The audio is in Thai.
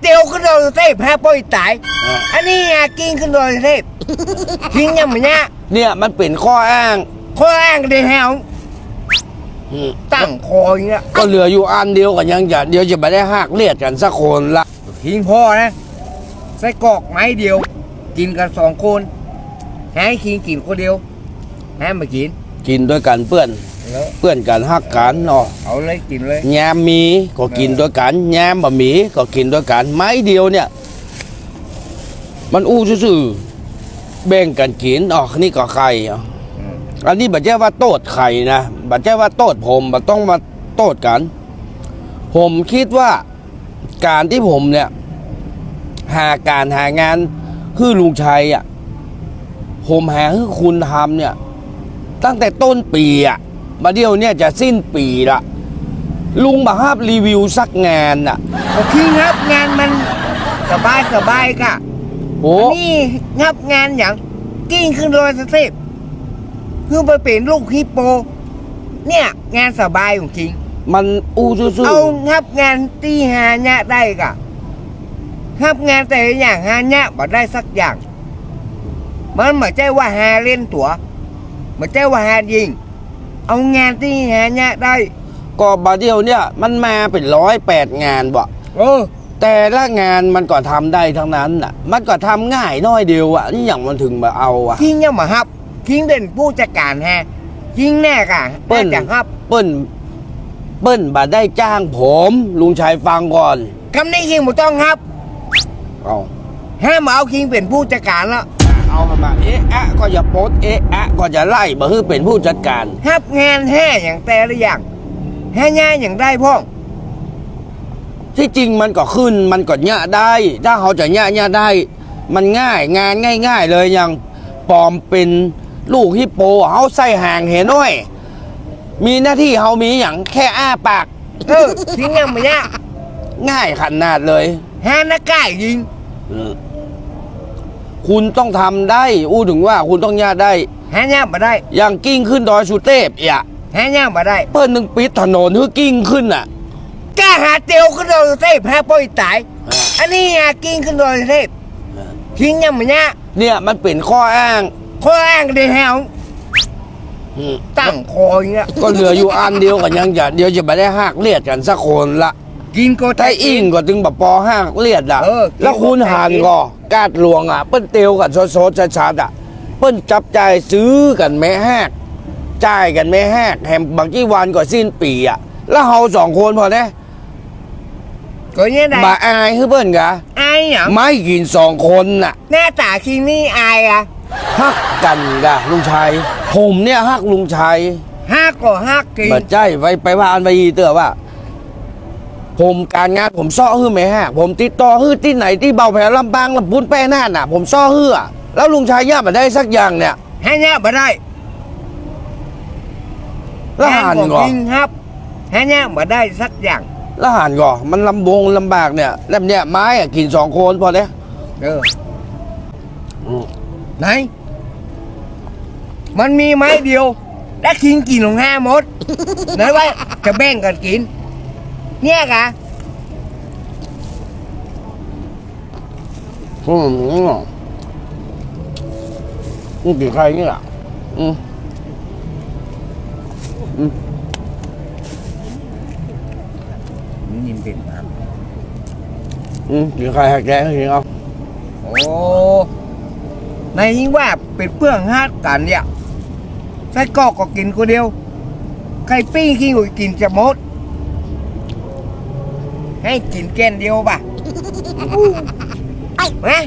เตียวขึ้นโดยเทพแพ้ป่อยตายอะอันนี้หากินขึ้นโดยเทพทิ้งยังไงเนี่ยเนี่ยมันเป็นข้ออ้าง ข้ออ้างได้แหวอืมตั้งคออย่างเงี้ยก็เหลืออยู่อันเดียวกันยังจะเดี๋ยวจะไปได้หักเลียดกันสักคนละทิ้งพ่อนะใส่กรอกไม้เดียว กินกันสองคนให้คิงกินคนเดียวให้มากิน กินด้วยกันเพื่อน แล้วเพื่อนกันหักกันเนาะเอาเลยกินเลยแยมมีก็กินด้วยกันแยมบะหมี่ก็กินด้วยกันไม้เดียวเนี่ย มันอู้ซื่อๆแบ่งกันกินอ๋อนี่ก็ไข่อะอืมอันนี้บัจเจ้ว่าโตดไข่นะบัจเจ้ว่าโตดผมบัต้องมาโตดกัน ผมคิดว่าการที่ผมเนี่ย หาการหางานคือลุงชัยอะผมหาคือคุณทำเนี่ย ตั้งแต่ต้นปีอะ มาเดียวเนี่ยจะสิ้นปีละลุงมาภาพรีวิวสักงานอะโอเคครับงานมันสบายสบายกะโอ้นี่งับงานอย่างกิ้งขึ้นโดยสเต็ปเพื่อไปเป็นลูกฮิปโป เนี่ยงานสบายของจริง มันอู้ซื่อเอางับงานตีหาญะได้กะงับงานแต่ละอย่างหาญะบ่ได้สักอย่าง มันไม่ใช่ว่าหาเล่นตัวไม่ใช่ว่าหายิง เอางานที่หาญะได้ๆก็บาเดียวเนี่ยมันมาเป็นร้อยแปดงานบ่เออ แต่ละงานมันก็ทำได้ทั้งนั้นน่ะ มันก็ทำง่ายน้อยเดียวอะนี่อย่างมันถึงมาเอาอะ คิงยังมาฮับ คิงเป็นผู้จัดการฮะ คิงแน่กะเปิ้ลน่าจะฮับเปิ้ลเปิ้ลบาได้จ้างผม ลุงชัยฟังก่อน คำนี้คิงไม่ต้องฮับ เอาห้ามเอาคิงเป็นผู้จัดการแล้ว เอามา เอ๊ะอะก็อย่าโพสต์เอ๊ะอะก็จะไล่บ่คือเป็นผู้จัดการ ฮับงานแห่อย่างแต่ละอย่างแห่งานอย่างได้พ่องที่จริงมันก็ขึ้นมันก็เนี่ยได้ ถ้าเขาจะเนี่ยเนี่ยได้ มันง่ายงานง่าย ๆ เลยอย่างปลอมเป็นลูกฮิปโปเขาใส่ห่างเห็นด้วย มีหน้าที่เขามีอย่างแค่อ้าปากเออคิงยังไม่ยากง่ายขนาดเลยห้านักก่ายยิงอืม คุณต้องทำได้อู้ถึงว่าคุณต้องเนี่ยได้หายากมาได้ อย่างกิ้งขึ้นดอยสุเทพอะหายากมาได้ เปิ้ลหนึ่งปิดถนนคือกิ้งขึ้นอะกล้าหาเตียวขึ้นโดยเทพแพ้ป่อยตาย อันนี้หากินขึ้นโดยเทพคิงยังไม่ยากเนี่ยมันเป็นข้ออ้าง ข้ออ้างได้แหวอืมตั้งคออย่างเงี้ยก็เหลืออยู่อันเดียวกันยังจะเดี๋ยวจะไปได้หักเลียดกันสักคนละ กินโกไทถ้ายอิงก็ถึงแบบปอหักเลียดอะ เออแล้วคุณหานก็กาดหลวงอะ เปิ้นเตียวกันโซๆชัดๆอะ เปิ้นจับจ่ายซื้อกันแม่หักจ่ายกันแม่หักแฮมบางที่วันก็สิ้นปีอะ แล้วเฮาสองคนพอเนี่ยก็เนี่ยได้มาอายคือเปิ้นกะอายอย่างไม่กินสองคนน่ะ หน้าตาคิงนี่อายอะฮักกันกะลุงชัยผมเนี่ยฮักลุงชัยห้าก็ห้ากินบัดใจไปไปพานไปอีเตือว่า ผมการงานผมซ่อฮื้อไหมฮะ ผมติดต่อฮื้อที่ไหนที่เบาแผลลำปางลำพูนแป้น่านน่ะ ผมซ่อฮื้ออะแล้วลุงชายย่ามาได้สักอย่างเนี่ยหายากมาได้แล้วหันก็ก่อกินครับหายากมาได้สักอย่างแล้วหันก่อมันลำบงลำบากเนี่ยแล้วเนี่ยไม้อะกินสองคนพอเนี่ยเอออืมไหน มันมีไม้เดียว และคิงกินลงห้าหมดไหนว่าจะแบ่งกันกิน เนี่ยกะอืมอืมอืมกินใครเนี่ยอืมอืมยินเป็นครับอืมกินใครหักแกงกินเอาโอ้ในยิ่งว่าเป็นเพื่องฮาดกันเนี่ยไส้กรอกก็กินคนเดียวไข่ปิ้งกินก็กินจะหมด ให้กินแกนเดียวป่ะอู้มา